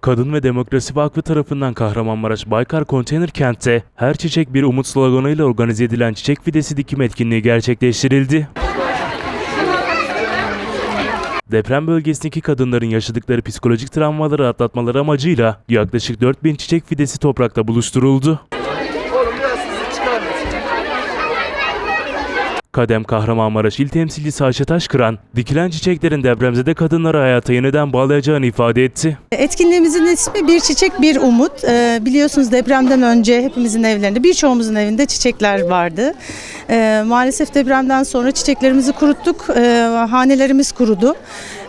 Kadın ve Demokrasi Vakfı tarafından Kahramanmaraş Baykar Konteyner Kent'te her çiçek bir umut sloganıyla organize edilen çiçek fidesi dikim etkinliği gerçekleştirildi. Deprem bölgesindeki kadınların yaşadıkları psikolojik travmaları atlatmaları amacıyla yaklaşık 4000 çiçek fidesi toprakta buluşturuldu. Kadem Kahramanmaraş İl Temsilcisi Ayşe Taşkıran, dikilen çiçeklerin depremzede kadınları hayata yeniden bağlayacağını ifade etti. Etkinliğimizin ismi Bir Çiçek Bir Umut. Ee, biliyorsunuz depremden önce hepimizin evlerinde, birçoğumuzun evinde çiçekler vardı. Ee, maalesef depremden sonra çiçeklerimizi kuruttuk, ee, hanelerimiz kurudu.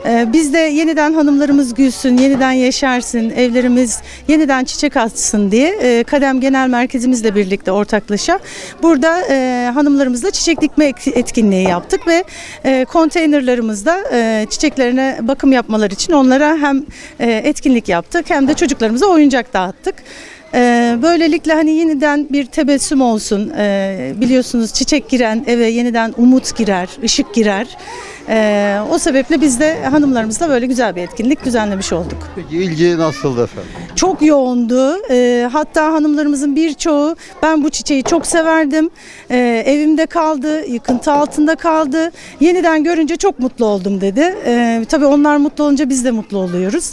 Ee, biz de yeniden hanımlarımız gülsün, yeniden yeşersın, evlerimiz yeniden çiçek açsın diye e, Kadem Genel Merkezimizle birlikte ortaklaşa burada e, hanımlarımızla çiçek dikme etkinliği yaptık ve e, konteynerlarımızda e, çiçeklerine bakım yapmaları için onlara hem e, etkinlik yaptık hem de çocuklarımıza oyuncak dağıttık. E, böylelikle hani yeniden bir tebessüm olsun. E, biliyorsunuz çiçek giren eve yeniden umut girer, ışık girer. E, o sebeple biz de hanımlarımızla böyle güzel bir etkinlik düzenlemiş olduk. Peki ilgi nasıldı efendim? Çok yoğundu. Ee, hatta hanımlarımızın birçoğu ben bu çiçeği çok severdim. Ee, evimde kaldı, yıkıntı altında kaldı. Yeniden görünce çok mutlu oldum dedi. Ee, tabii onlar mutlu olunca biz de mutlu oluyoruz.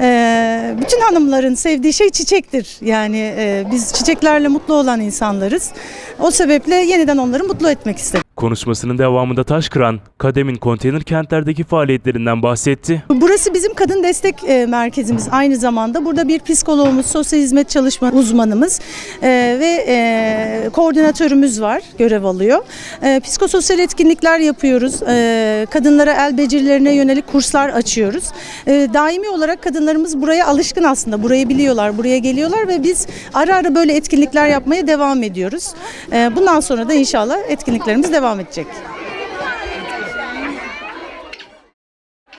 Ee, bütün hanımların sevdiği şey çiçektir. Yani e, biz çiçeklerle mutlu olan insanlarız. O sebeple yeniden onları mutlu etmek istedim. Konuşmasının devamında Taşkıran, Kadem'in konteyner kentlerdeki faaliyetlerinden bahsetti. Burası bizim kadın destek e, merkezimiz aynı zamanda. Burada bir psikologumuz, sosyal hizmet çalışma uzmanımız e, ve e, koordinatörümüz var, görev alıyor. Psikososyal etkinlikler yapıyoruz. Kadınlara el becerilerine yönelik kurslar açıyoruz. Daimi olarak kadınlarımız buraya alışkın aslında. Burayı biliyorlar, buraya geliyorlar ve biz ara ara böyle etkinlikler yapmaya devam ediyoruz. Bundan sonra da inşallah etkinliklerimiz devam edecek.